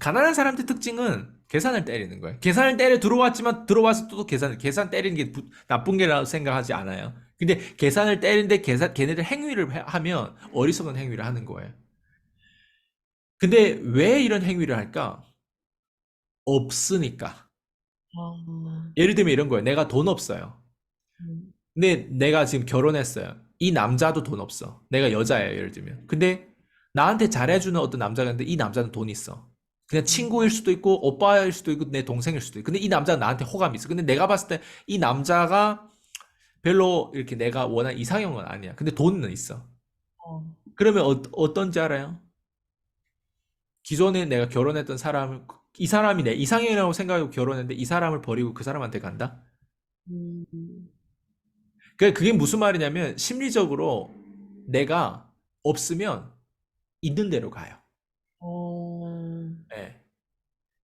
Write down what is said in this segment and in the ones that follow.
가난한 사람들 특징은 계산을 때리는 거예요. 계산을 때려 들어왔지만 들어와서 또 계산 계산 때리는 게 부- 나쁜 게라고 생각하지 않아요. 근데 계산을 때리는데 계산 걔네들 행위를 해- 하면 어리석은 행위를 하는 거예요. 근데 왜 이런 행위를 할까? 없으니까. 아, 예를 들면 이런 거예요. 내가 돈 없어요. 음, 근데 내가 지금 결혼했어요. 이 남자도 돈 없어. 내가 여자예요, 예를 들면. 근데 나한테 잘해주는 어떤 남자가 있는데 이 남자는 돈 있어. 그냥 친구일 수도 있고 오빠일 수도 있고 내 동생일 수도 있고. 근데 이 남자가 나한테 호감이 있어. 근데 내가 봤을 때 이 남자가 별로 이렇게 내가 원하는 이상형은 아니야. 근데 돈은 있어. 어, 그러면 어, 어떤지 알아요? 기존에 내가 결혼했던 사람을 이 사람이 내 이상형이라고 생각하고 결혼했는데 이 사람을 버리고 그 사람한테 간다? 음, 그 그게 무슨 말이냐면 심리적으로 내가 없으면 있는 대로 가요. 어, 예.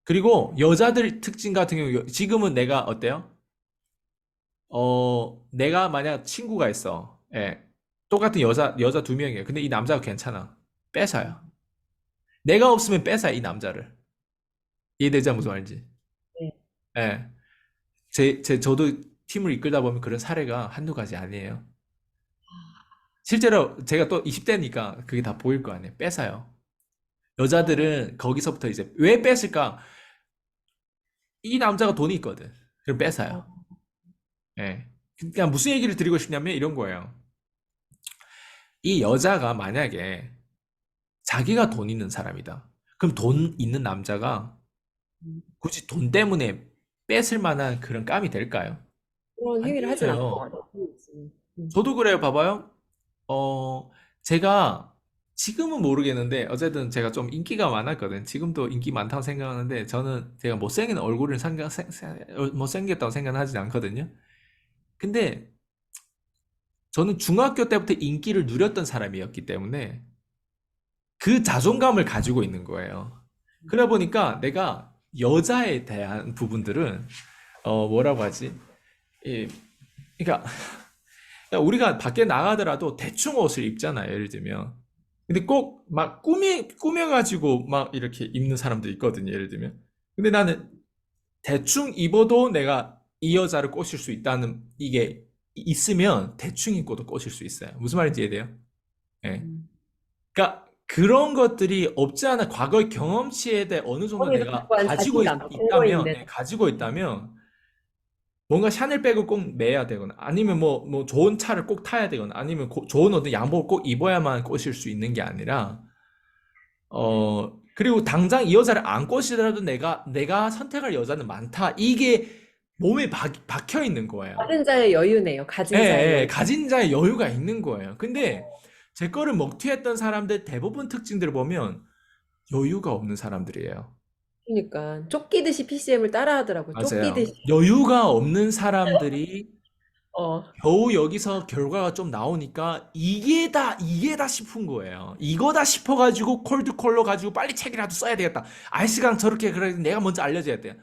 그리고 여자들 특징 같은 경우 지금은 내가 어때요? 어, 내가 만약 친구가 있어. 예. 똑같은 여자 여자 두 명이에요. 근데 이 남자가 괜찮아. 뺏어요. 내가 없으면 뺏어요, 이 남자를. 이해되지 무슨 말인지? 네. 예. 제, 제 저도 팀을 이끌다 보면 그런 사례가 한두 가지 아니에요. 실제로 제가 또 20대니까 그게 다 보일 거 아니에요. 뺏어요. 여자들은 거기서부터 이제 왜 뺏을까? 이 남자가 돈이 있거든. 그럼 뺏어요. 예. 그러니까 무슨 얘기를 드리고 싶냐면 이런 거예요. 이 여자가 만약에 자기가 돈 있는 사람이다. 그럼 돈 있는 남자가 음, 굳이 돈 때문에 뺏을 만한 그런 감이 될까요? 그런 행위를 하진 않을. 것 같아요. 음, 저도 그래요. 봐봐요. 어, 제가 지금은 모르겠는데 어쨌든 제가 좀 인기가 많았거든. 지금도 인기 많다고 생각하는데 저는 제가 못생긴 얼굴을 생각, 생- 생- 어, 못생겼다고 생각은 하진 않거든요. 근데 저는 중학교 때부터 인기를 누렸던 사람이었기 때문에 그 자존감을 가지고 있는 거예요. 그러다 보니까 내가 여자에 대한 부분들은 어 뭐라고 하지? 이 그러니까 우리가 밖에 나가더라도 대충 옷을 입잖아요. 예를 들면. 근데 꼭 막 꾸미 꾸며가지고 막 이렇게 입는 사람도 있거든요. 예를 들면. 근데 나는 대충 입어도 내가 이 여자를 꼬실 수 있다는 이게 있으면 대충 입고도 꼬실 수 있어요. 무슨 말인지 이해돼요? 예. 음. 그러니까 그런 것들이 없지 않아 과거의 경험치에 대해 어느 정도 내가 가지고 있, 공허 있는. 예, 가지고 있다면 뭔가 샤넬백을 꼭 매야 되거나 아니면 뭐, 뭐 좋은 차를 꼭 타야 되거나 아니면 고- 좋은 어떤 양복을 꼭 입어야만 꼬실 수 있는 게 아니라 어 그리고 당장 이 여자를 안 꼬시더라도 내가 내가 선택할 여자는 많다 이게 몸에 박, 박혀 있는 거예요. 가진 자의 여유네요. 가진 예, 자의 예, 여유. 가진 자의 여유가 있는 거예요. 근데 제 거를 먹튀했던 사람들 대부분 특징들을 보면 여유가 없는 사람들이에요. 그러니까 쫓기듯이 PCM을 따라하더라고요. 맞아요. 쫓기듯이. 여유가 없는 사람들이 어, 겨우 여기서 결과가 좀 나오니까 이게 다 이게 다 싶은 거예요. 이거다 싶어가지고 콜드콜로 가지고 빨리 책이라도 써야 되겠다. 아이스강 저렇게 그래 내가 먼저 알려줘야 돼요.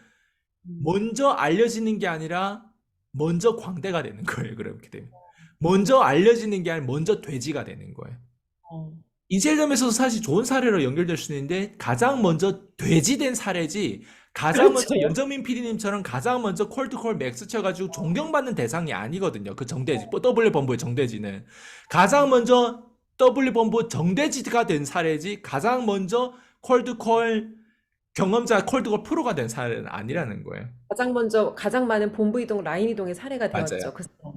음, 먼저 알려지는 게 아니라 먼저 광대가 되는 거예요. 그렇게 되면 먼저 알려지는 게 아니라 먼저 돼지가 되는 거예요. 어, 인셀점에서도 사실 좋은 사례로 연결될 수 있는데 가장 먼저 돼지된 사례지 가장 그렇죠. 먼저 연정민 PD님처럼 가장 먼저 콜드콜 맥스 쳐가지고 존경받는 대상이 아니거든요. 그 정돼지 W 본부의 정돼지는 가장 먼저 W 본부 정돼지가 된 사례지 가장 먼저 콜드콜 경험자 콜드콜 프로가 된 사례는 아니라는 거예요. 가장 먼저 가장 많은 본부 이동, 라인 이동의 사례가 맞아요. 되었죠. 그 사람.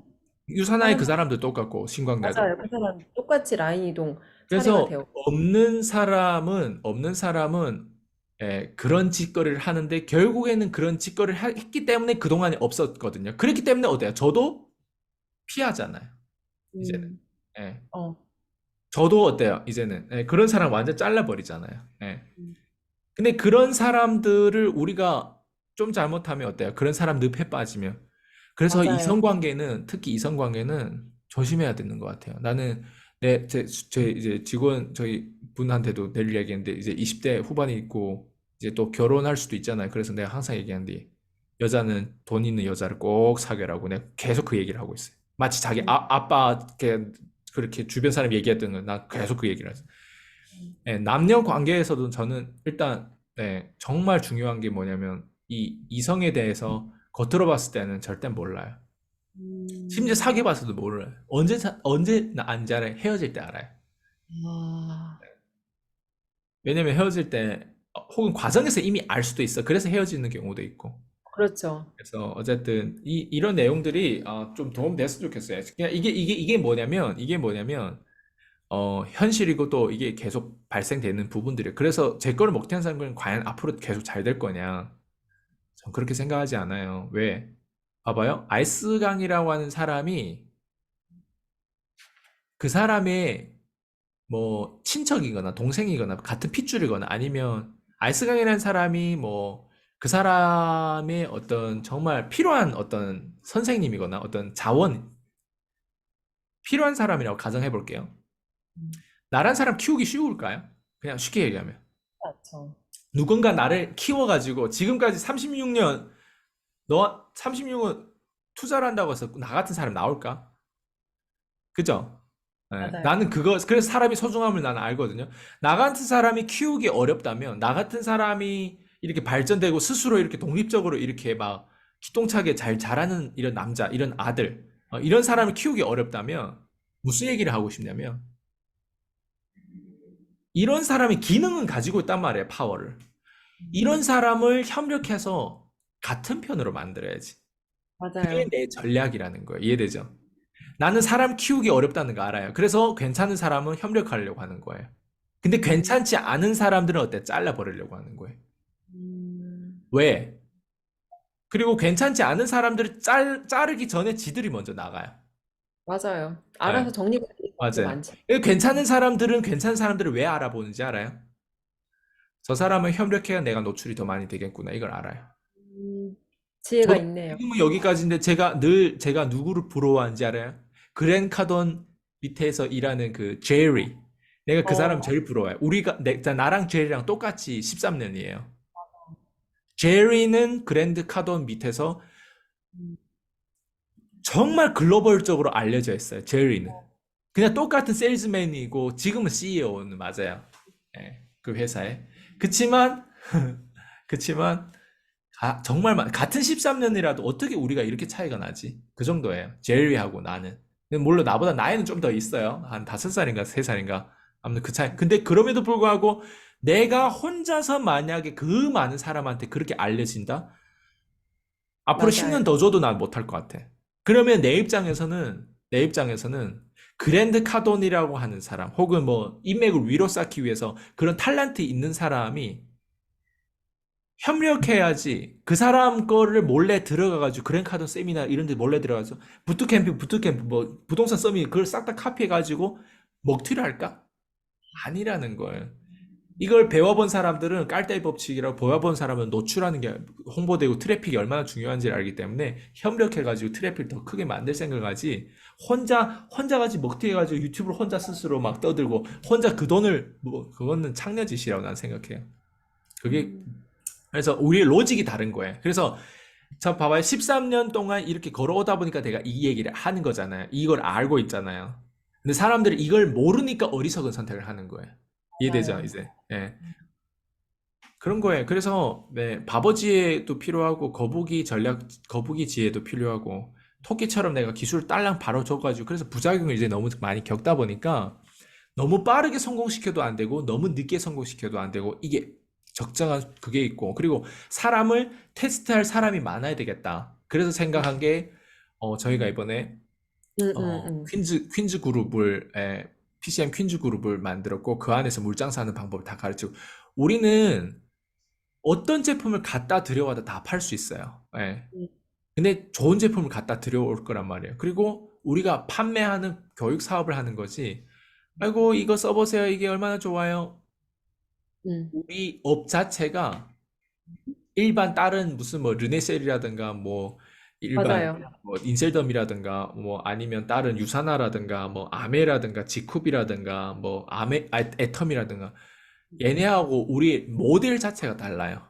유사나의 그 사람도 똑같고 신광대도 맞아요. 그 사람 똑같이 라인 이동 그래서 사례가. 없는 사람은 없는 사람은 예, 그런 짓거리를 하는데 결국에는 그런 짓거리를 하- 했기 때문에 그동안에 없었거든요. 그렇기 때문에 어때요? 저도 피하잖아요. 이제는. 음, 예. 어, 저도 어때요? 이제는 예, 그런 사람 완전 잘라버리잖아요. 예. 음. 근데 그런 사람들을 우리가 좀 잘못하면 어때요? 그런 사람 늪에 빠지면. 그래서 맞아요. 이성관계는 특히 이성관계는 조심해야 되는 것 같아요. 나는 내, 제, 제 이제 직원 저희 분한테도 늘 얘기했는데 이제 20대 후반이 있고 이제 또 결혼할 수도 있잖아요. 그래서 내가 항상 얘기하는데 여자는 돈 있는 여자를 꼭 사귀라고 내가 계속 그 얘기를 하고 있어요. 마치 자기 아, 아빠 그렇게 주변 사람 얘기했던 건나 계속 그 얘기를 했어요. 예, 남녀 관계에서도 저는 일단 네, 정말 중요한 게 뭐냐면 이 이성에 대해서 겉으로 봤을 때는 절대 몰라요. 심지어 음. 사귀어 봐서도 몰라요. 언제 사- 언제 안 잘해 헤어질 때 알아요. 아, 왜냐면 헤어질 때 어, 혹은 과정에서 이미 알 수도 있어. 그래서 헤어지는 경우도 있고. 그렇죠. 그래서 어쨌든 이 이런 내용들이 어, 좀 도움 됐으면 좋겠어요. 그냥 이게 이게 이게 뭐냐면 이게 뭐냐면 어, 현실이고 또 이게 계속 발생되는 부분들이에요. 그래서 제 거를 먹튀한 사람은 과연 앞으로 계속 잘 될 거냐? 전 그렇게 생각하지 않아요. 왜? 봐봐요. 알스강이라고 하는 사람이 그 사람의 뭐 친척이거나 동생이거나 같은 핏줄이거나 아니면 알스강이라는 사람이 뭐 그 사람의 어떤 정말 필요한 어떤 선생님이거나 어떤 자원 필요한 사람이라고 가정해 볼게요. 음, 나란 사람 키우기 쉬울까요? 그냥 쉽게 얘기하면. 그렇죠. 누군가 나를 키워가지고 지금까지 36년, 너 36년 투자를 한다고 해서 나 같은 사람 나올까? 그죠? 예, 맞아요. 나는 그거, 그래서 사람이 소중함을 나는 알거든요. 나 같은 사람이 키우기 어렵다면, 나 같은 사람이 이렇게 발전되고 스스로 이렇게 독립적으로 이렇게 막 기똥차게 잘 자라는 이런 남자, 이런 아들, 어, 이런 사람을 키우기 어렵다면, 무슨 얘기를 하고 싶냐면, 이런 사람이 기능은 가지고 있단 말이에요, 파워를. 이런 사람을 협력해서 같은 편으로 만들어야지. 그게 맞아요. 내 전략이라는 거예요. 이해되죠? 나는 사람 키우기 어렵다는 거 알아요. 그래서 괜찮은 사람은 협력하려고 하는 거예요. 근데 괜찮지 않은 사람들은 어때? 잘라버리려고 하는 거예요. 음, 왜? 그리고 괜찮지 않은 사람들을 짤, 자르기 전에 지들이 먼저 나가요. 맞아요. 알아서 네, 정리가 되는 경우도 맞아요. 많죠. 괜찮은 사람들은 괜찮은 사람들을 왜 알아보는지 알아요? 저 사람은 협력해야 내가 노출이 더 많이 되겠구나. 이걸 알아요. 음, 지혜가 저도 있네요. 지금은 여기까지인데 제가 늘 제가 누구를 부러워하는지 알아요? 그랜 카돈 밑에서 일하는 그 제리. 내가 그 사람 어, 제일 부러워요. 우리가 내, 나랑 제리랑 똑같이 13년이에요. 제리는 그랜드 카돈 밑에서 음, 정말 글로벌적으로 알려져 있어요. 제리는. 그냥 똑같은 세일즈맨이고 지금은 CEO는 맞아요. 예, 그 회사에. 그치만 그치만 가- 정말 많- 같은 13년이라도 어떻게 우리가 이렇게 차이가 나지? 그 정도예요. 제리하고 나는. 물론 나보다 나이는 좀 더 있어요. 한 다섯 살인가 세 살인가. 아무튼 그 차이. 근데 그럼에도 불구하고 내가 혼자서 만약에 그 많은 사람한테 그렇게 알려진다? 앞으로 맞아요. 10년 더 줘도 난 못할 것 같아. 그러면 내 입장에서는 내 입장에서는 그랜드 카돈이라고 하는 사람 혹은 뭐 인맥을 위로 쌓기 위해서 그런 탤런트 있는 사람이 협력해야지 그 사람 거를 몰래 들어가가지고 그랜드 카돈 세미나 이런 데 몰래 들어가서 부트캠프 부트캠프 뭐 부동산 서밋 그걸 싹 다 카피해가지고 먹튀를 할까? 아니라는 거예요. 이걸 배워본 사람들은 깔때기 법칙이라고 배워본 사람은 노출하는 게 홍보되고 트래픽이 얼마나 중요한지를 알기 때문에 협력해가지고 트래픽을 더 크게 만들 생각하지 혼자 혼자 가지 먹튀해가지고 유튜브를 혼자 스스로 막 떠들고 혼자 그 돈을 뭐 그거는 창녀짓이라고 난 생각해요. 그게 음, 그래서 우리의 로직이 다른 거예요. 그래서 저 봐봐요. 13년 동안 이렇게 걸어오다 보니까 내가 이 얘기를 하는 거잖아요. 이걸 알고 있잖아요. 근데 사람들이 이걸 모르니까 어리석은 선택을 하는 거예요. 이해되죠. 이제? 예. 그런 거예요. 그래서 네, 바보 지혜도 필요하고 거북이 전략, 거북이 지혜도 필요하고 토끼처럼 내가 기술 딸랑 바로 줘가지고 그래서 부작용을 이제 너무 많이 겪다 보니까 너무 빠르게 성공시켜도 안 되고 너무 늦게 성공시켜도 안 되고 이게 적정한 그게 있고 그리고 사람을 테스트할 사람이 많아야 되겠다. 그래서 생각한 게 어, 저희가 이번에 음, 음, 어, 음. 퀸즈 퀸즈 그룹을 에, PCM 퀸즈 그룹을 만들었고 그 안에서 물장사하는 방법을 다 가르치고 우리는 어떤 제품을 갖다 들여와도 다 팔 수 있어요. 예. 음, 근데 좋은 제품을 갖다 들여올 거란 말이에요. 그리고 우리가 판매하는 교육 사업을 하는 거지. 아이고 이거 써보세요. 이게 얼마나 좋아요. 음. 우리 업 자체가 일반 다른 무슨 뭐 르네셀이라든가 뭐 일반 맞아요. 뭐 인셀덤이라든가 뭐 아니면 다른 유사나라든가 뭐 아메라든가 지쿱이라든가 뭐 아메 아, 애텀이라든가 얘네하고 우리 모델 자체가 달라요.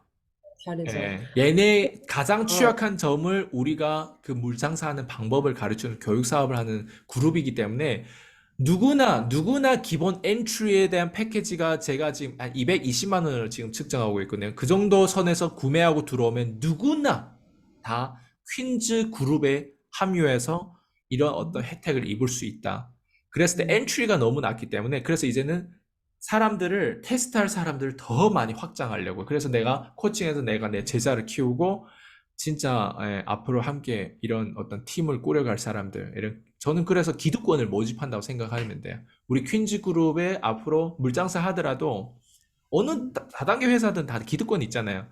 다르죠. 예. 얘네 가장 어, 취약한 점을 우리가 그 물장사하는 방법을 가르치는 교육 사업을 하는 그룹이기 때문에 누구나 누구나 기본 엔트리에 대한 패키지가 제가 지금 한 220만 원을 지금 측정하고 있거든요. 그 정도 선에서 구매하고 들어오면 누구나 다 퀸즈 그룹에 합류해서 이런 어떤 혜택을 입을 수 있다. 그랬을 때 음. 엔트리가 너무 낮기 때문에 그래서 이제는 사람들을 테스트할 사람들을 더 많이 확장하려고. 그래서 내가 코칭해서 내가 내 제자를 키우고 진짜 예, 앞으로 함께 이런 어떤 팀을 꾸려갈 사람들 이런 저는 그래서 기득권을 모집한다고 생각하면 돼요. 우리 퀸즈 그룹에 앞으로 물장사 하더라도 어느 다- 다단계 회사든 다 기득권 있잖아요.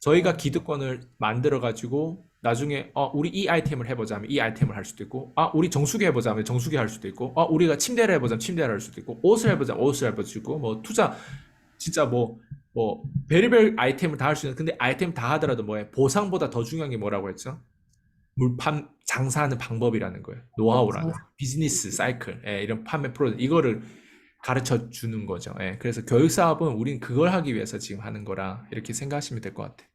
저희가 기득권을 만들어 가지고 나중에 어 우리 이 아이템을 해보자 하면 이 아이템을 할 수도 있고 아 우리 정수기 해보자 하면 정수기 할 수도 있고 아 우리가 침대를 해보자 하면 침대를 할 수도 있고 옷을 해보자 하면 옷을 있고 뭐 투자 진짜 뭐 뭐 별의별 아이템을 다 할 수 있는 근데 아이템 다 하더라도 뭐해 보상보다 더 중요한 게 뭐라고 했죠? 물판 장사하는 방법이라는 거예요. 노하우라는 장사. 비즈니스 사이클 예, 이런 판매 프로 이거를 가르쳐 주는 거죠. 예, 그래서 교육 사업은 우린 그걸 하기 위해서 지금 하는 거라 이렇게 생각하시면 될 것 같아요.